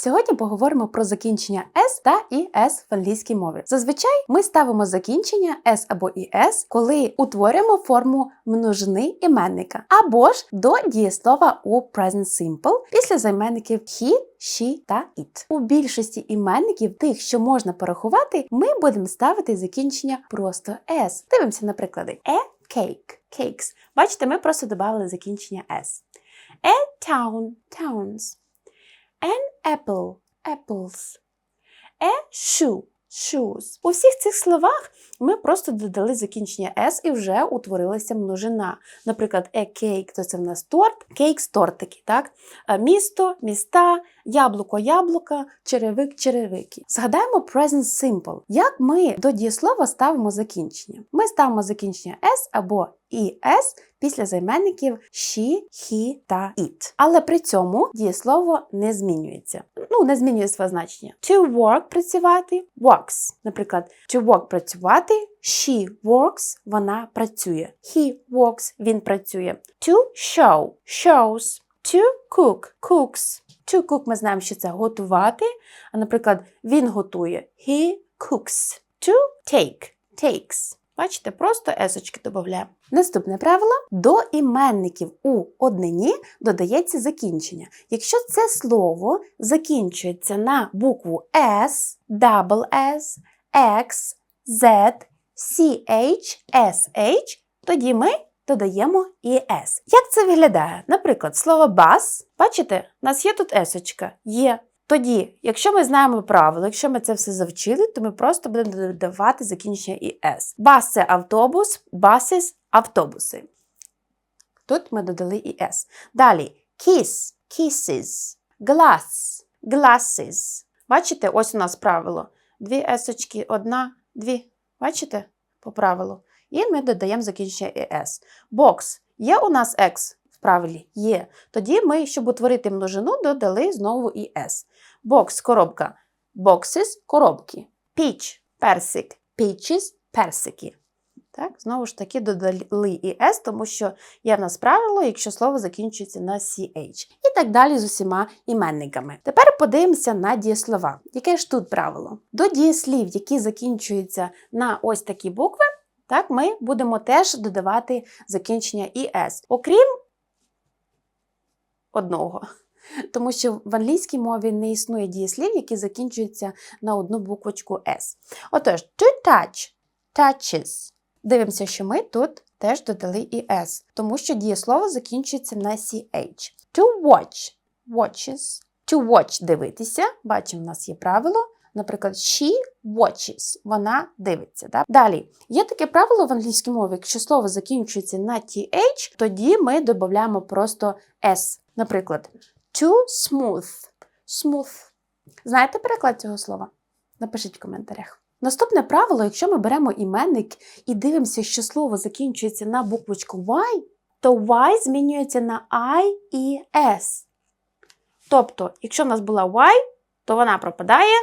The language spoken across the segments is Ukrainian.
Сьогодні поговоримо про закінчення S та «іс» в англійській мові. Зазвичай ми ставимо закінчення S або «іс», коли утворюємо форму множини іменника, або ж до дієслова у present simple після займенників he, she та it. У більшості іменників, тих, що можна порахувати, ми будемо ставити закінчення просто S. Дивимося на приклади. A cake, cakes. Бачите, ми просто додали закінчення S. A town, towns. An apple, apples. A shoe, shoes. У всіх цих словах ми просто додали закінчення S і вже утворилася множина. Наприклад, a cake – то це в нас торт, cakes – тортики, так? Місто, міста, яблуко, яблука, черевик, черевики. Згадаємо present simple. Як ми до дієслова ставимо закінчення? Ми ставимо закінчення S або «іс» після займенників she, he та it. Але при цьому дієслово не змінюється. Ну, не змінює своє значення. To work – працювати, works. Наприклад, to work – працювати, she works – вона працює. He works – він працює. To show – shows. To cook – cooks. To cook ми знаємо, що це готувати. А, наприклад, він готує. He cooks. To take – takes. Бачите, просто есочки додаємо. Наступне правило: до іменників у однині додається закінчення. Якщо це слово закінчується на букву S, double S, X, Z, CH, SH, тоді ми додаємо ES. Як це виглядає? Наприклад, слово бас, бачите, у нас є тут есочка, є. Тоді, якщо ми знаємо правило, якщо ми це все завчили, то ми просто будемо додавати закінчення «іс». Бас це автобус, buses – автобуси. Тут ми додали «іс». Далі kiss – kisses, glass – glasses. Бачите, ось у нас правило. Дві есочки, одна, дві. Бачите? По правилу. І ми додаємо закінчення «іс». Box. Є у нас X в правилі? Є. Тоді ми, щоб утворити множину, додали знову «іс». Бокс коробка. Boxes – коробки. Peach – персик. Peaches – персики. Так, знову ж таки, додали і S, тому що є в нас правило, якщо слово закінчується на CH. І так далі з усіма іменниками. Тепер подивимося на дієслова. Яке ж тут правило? До дієслів, які закінчуються на ось такі букви, так, ми будемо теж додавати закінчення «іс», окрім одного. Тому що в англійській мові не існує дієслів, які закінчуються на одну буквочку S. Отож, to touch, touches. Дивимося, що ми тут теж додали і S, тому що дієслово закінчується на CH. To watch, watches. To watch дивитися. Бачимо, в нас є правило. Наприклад, she watches, вона дивиться. Да? Далі, є таке правило в англійській мові, якщо слово закінчується на TH, тоді ми додаємо просто S. Наприклад, too smooth. Smooth. Знаєте переклад цього слова? Напишіть в коментарях. Наступне правило, якщо ми беремо іменник і дивимося, що слово закінчується на буквочку Y, то Y змінюється на I і S. Тобто, якщо в нас була Y, то вона пропадає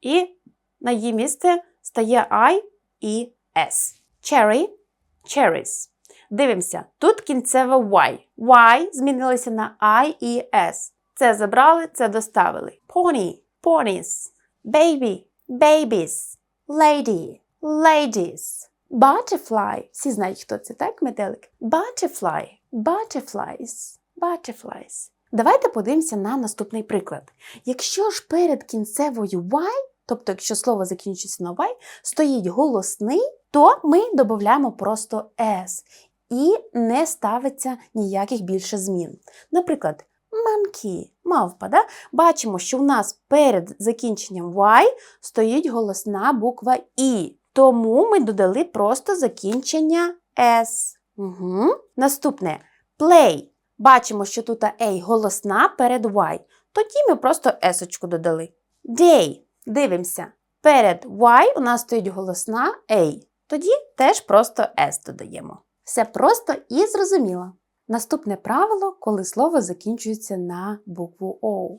і на її місце стає I і S. Cherry – cherries. Дивимося, тут кінцеве Y. Y змінилося на I і S. Це забрали, це доставили. Pony – ponies. Baby – babies. Lady – ladies. Butterfly – всі знають, хто це, так, метелик? Butterfly – butterflies. Butterflies. Давайте подивимося на наступний приклад. Якщо ж перед кінцевою Y, тобто якщо слово закінчується на Y, стоїть голосний, то ми додаємо просто S і не ставиться ніяких більше змін. Наприклад, monkey – мавпа. Да? Бачимо, що в нас перед закінченням Y стоїть голосна буква І. Тому ми додали просто закінчення S. Угу. Наступне play. Бачимо, що тут A голосна перед Y. Тоді ми просто S додали. Day. Дивимося. Перед Y у нас стоїть голосна A. Тоді теж просто S додаємо. Все просто і зрозуміло. Наступне правило, коли слово закінчується на букву O.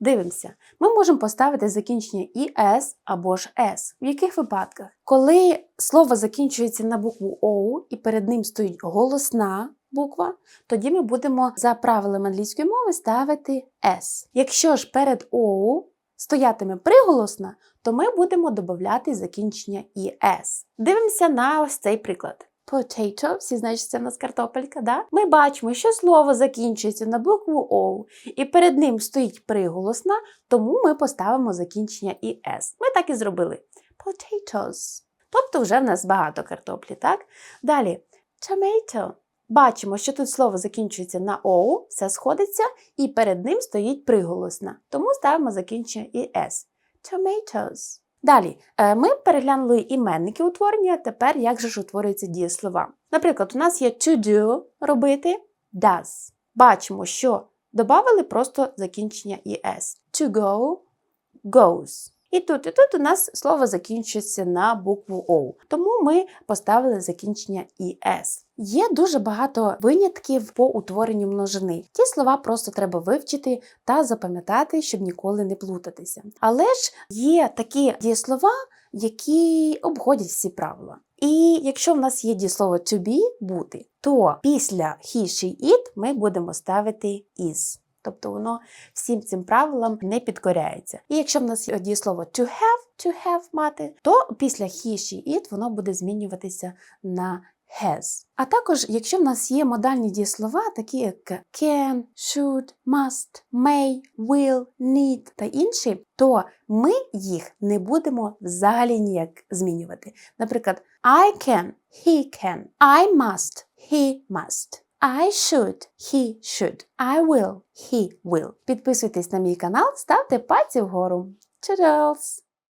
Дивимося, ми можемо поставити закінчення і «с» або ж «с». В яких випадках? Коли слово закінчується на букву O і перед ним стоїть голосна буква, тоді ми будемо за правилами англійської мови ставити S. Якщо ж перед O стоятиме приголосна, то ми будемо додати закінчення «es». Дивимося на ось цей приклад. Potato, всі знають, це в нас картопелька, да? Ми бачимо, що слово закінчується на букву O, і перед ним стоїть приголосна, тому ми поставимо закінчення «es». Ми так і зробили. Potatoes. Тобто вже в нас багато картоплі, так? Далі tomato. Бачимо, що тут слово закінчується на «о», все сходиться, і перед ним стоїть приголосна. Тому ставимо закінчення «es». Tomatoes. Далі, е, ми переглянули іменники утворення, тепер як же ж утворюються дієслова. Наприклад, у нас є to do робити does. Бачимо, що додали просто закінчення «es». To go goes. І тут, і тут у нас слово закінчується на букву O. Тому ми поставили закінчення «es». Є дуже багато винятків по утворенню множини. Ті слова просто треба вивчити та запам'ятати, щоб ніколи не плутатися. Але ж є такі дієслова, які обходять всі правила. І якщо в нас є дієслово to be бути, то після he, she, it ми будемо ставити is. Тобто воно всім цим правилам не підкоряється. І якщо в нас є дієслово to have, to have мати, то після he, she, it воно буде змінюватися на has. А також, якщо в нас є модальні дієслова, такі як can, should, must, may, will, need та інші, то ми їх не будемо взагалі ніяк змінювати. Наприклад, I can, he can, I must, he must. I should, he should. I will, he will. Підписуйтесь на мій канал, ставте пальці вгору. Toodles!